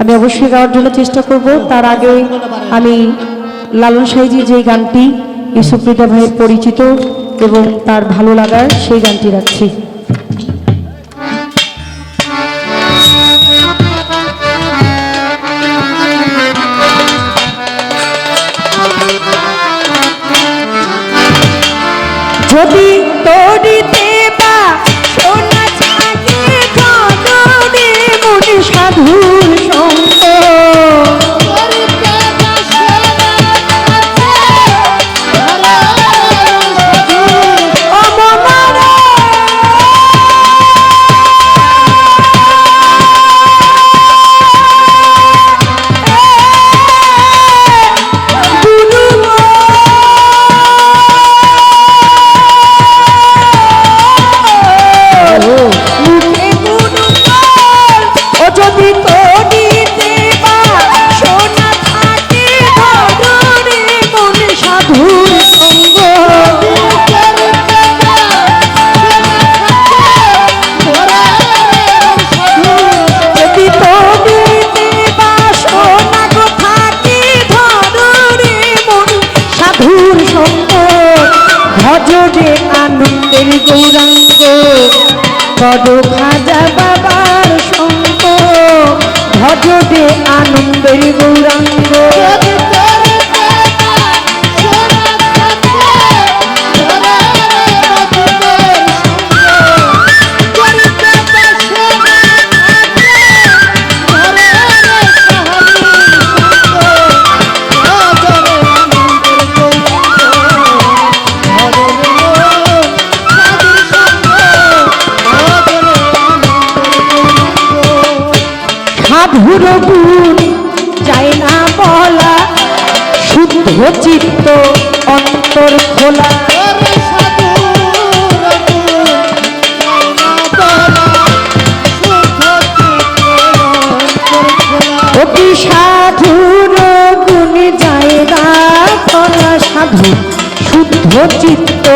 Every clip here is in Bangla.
আমি অবশ্যই গাওয়ার জন্য চেষ্টা করব। তার আগে আমি লালন সাইজি যে গানটি ইসুপ্রিতা ভাইয়ের পরিচিত এবং তার ভালো লাগার সেই গানটি রাখছি। যদি বড় চিত্ত অন্তর খোলা। অতি সাধুর গুণ যায় না সাধু, শুদ্ধ চিত্ত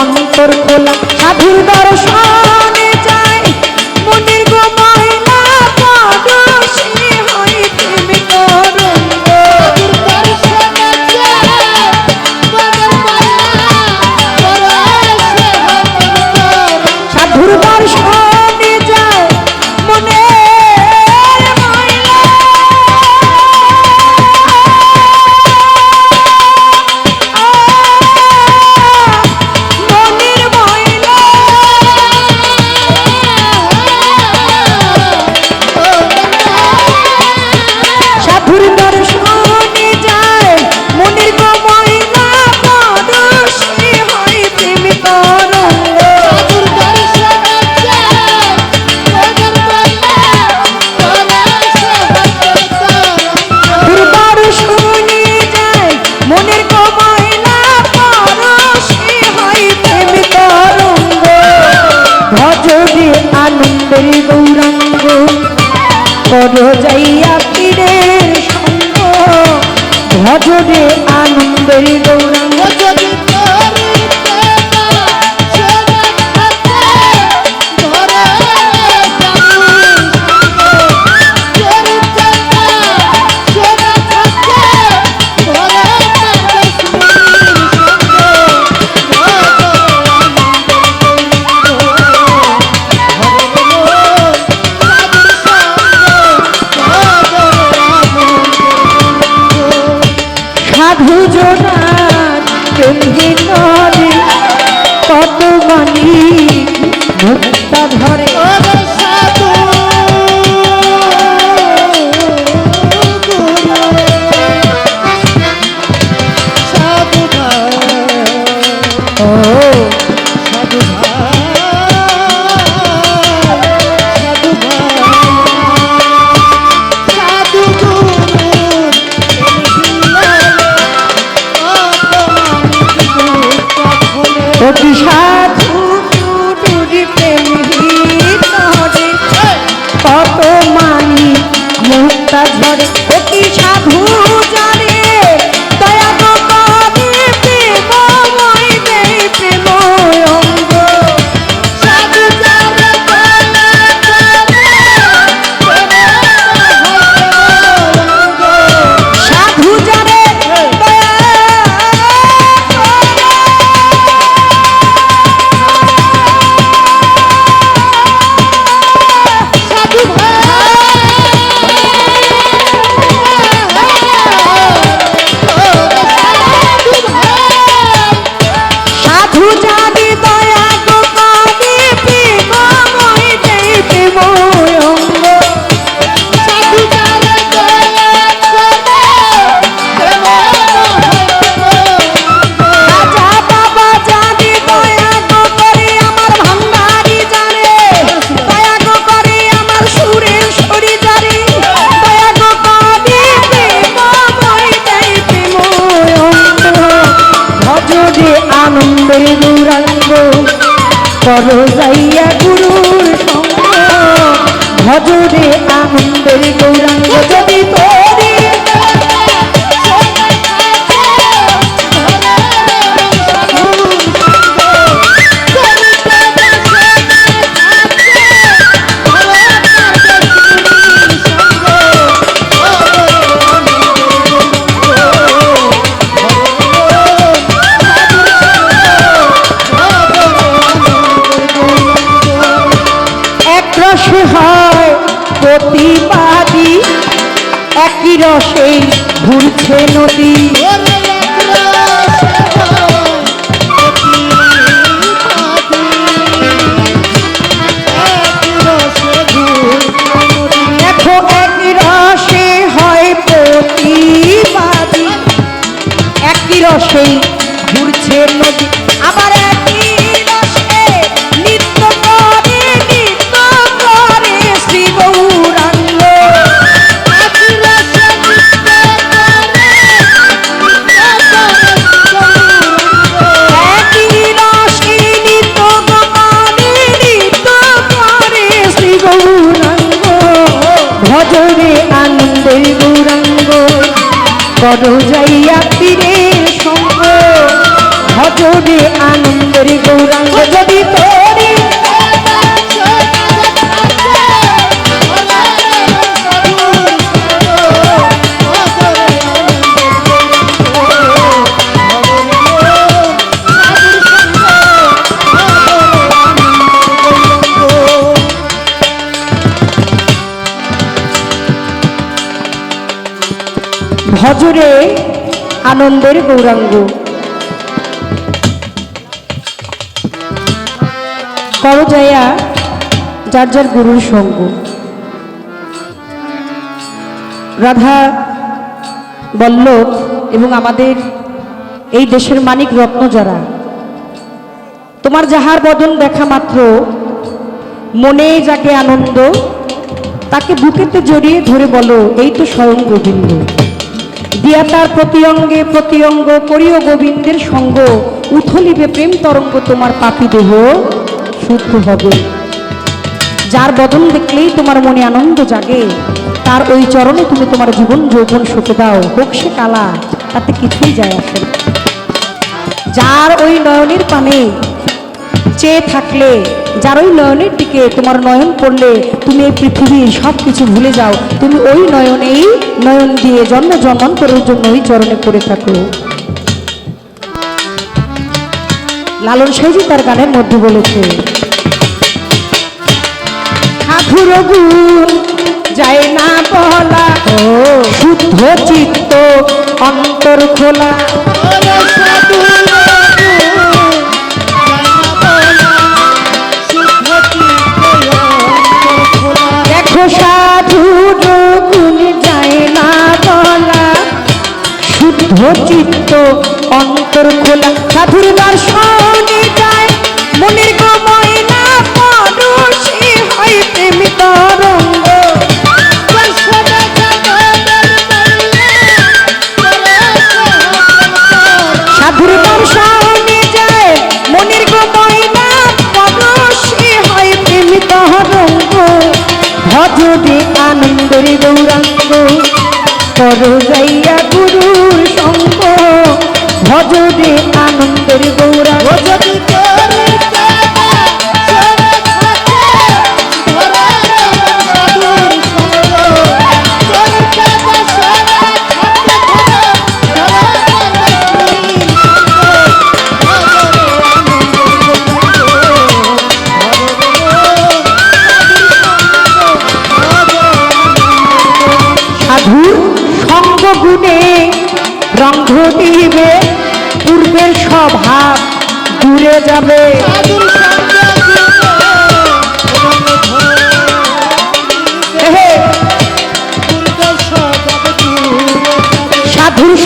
অন্তর খোলা। সাধুর দর্শনে কর যাইয়া পীরের সঙ্গ। ভজরে আনন্দের গৌরাঙ্গ আনন্দে গৌরাঙ্গ কর যাইয়া গুরুর সঙ্গ। ভজরে ঘুরছে নদী করো ভজরে আনন্দের গৌরাঙ্গ। করজয়া যার যার গুরুর সঙ্গ। রাধা বল্লভ এবং আমাদের এই দেশের মানিক রত্ন যারা, তোমার যাহার বদন দেখা মাত্র, মনে যাকে আনন্দ, তাকে বুকেতে জড়িয়ে ধরে বলো, এই তো স্বয়ং গোবিন্দ। দিয়া তার প্রতি অঙ্গে প্রতি অঙ্গ করিও গোবিন্দের সঙ্গ। উথলিবে প্রেম তরঙ্গ তোমার পাপি দেহ। শুদ্ধ হবে। যার বদন দেখলেই তোমার মনে আনন্দ জাগে। তার ওই চরণে তুমি তোমার জীবন যৌবন শুকে দাও। হোক সে কালা, তাতে কিছুই যায় আসে যার ওই নয়নের পানে চেয়ে থাকলে, যার ওই নয়নের দিকে তোমার নয়ন পড়লে তুমি এই পৃথিবীর সব কিছু ভুলে যাও। তুমি ওই নয়নেই নয়ন দিয়ে জন্ম জন্মান্তরের জন্য ওই চরণে পড়ে থাকো। লালন সাইজি তার গানের মধ্যে বলেছে গুণ যায় না বলা শুদ্ধ চিত্ত অন্তর খোলা। চিত্ত অন্তর খোলা। সাধুর দর্শনে যায় মনের গময় না পরশে হয় প্রেমী তরঙ্গ। সাধুর দর্শনে যায় মনের গময় না পরশে হয় প্রেমী তরঙ্গ। ভজরে আনন্দের গৌরাঙ্গ গুরুর সঙ্গ ভজরে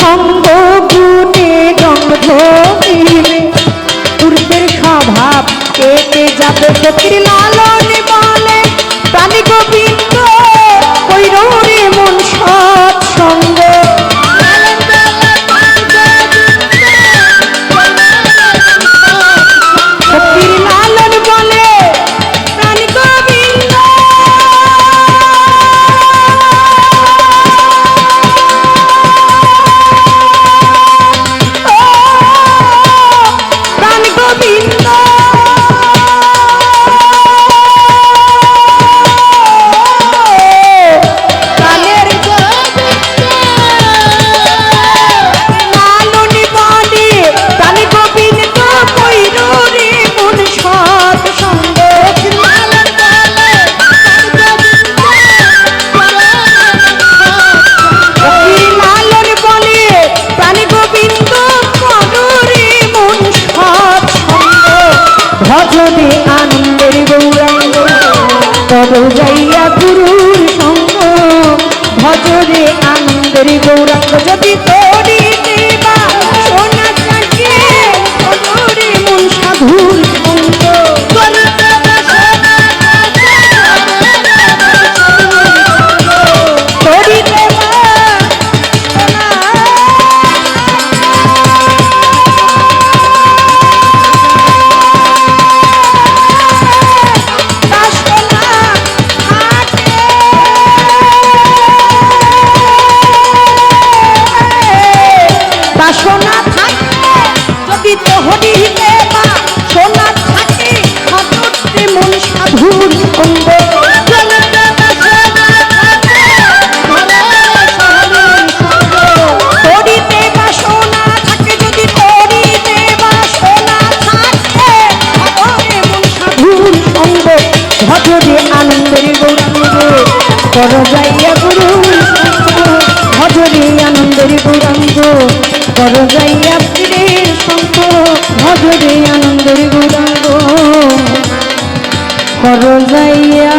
সঙ্গ গুণে রঙ্গ দিবে পূর্বের স্বভাব কেটে যাবে ফকির লালন বলে। প্রাণী গোবিন্দ ভজনে আনন্দের গৌরাঙ্গ। তব যাইয়া গুরুর সঙ্গ। ভজনে আনন্দের গৌরাঙ্গ যদি তো করো যাইয়া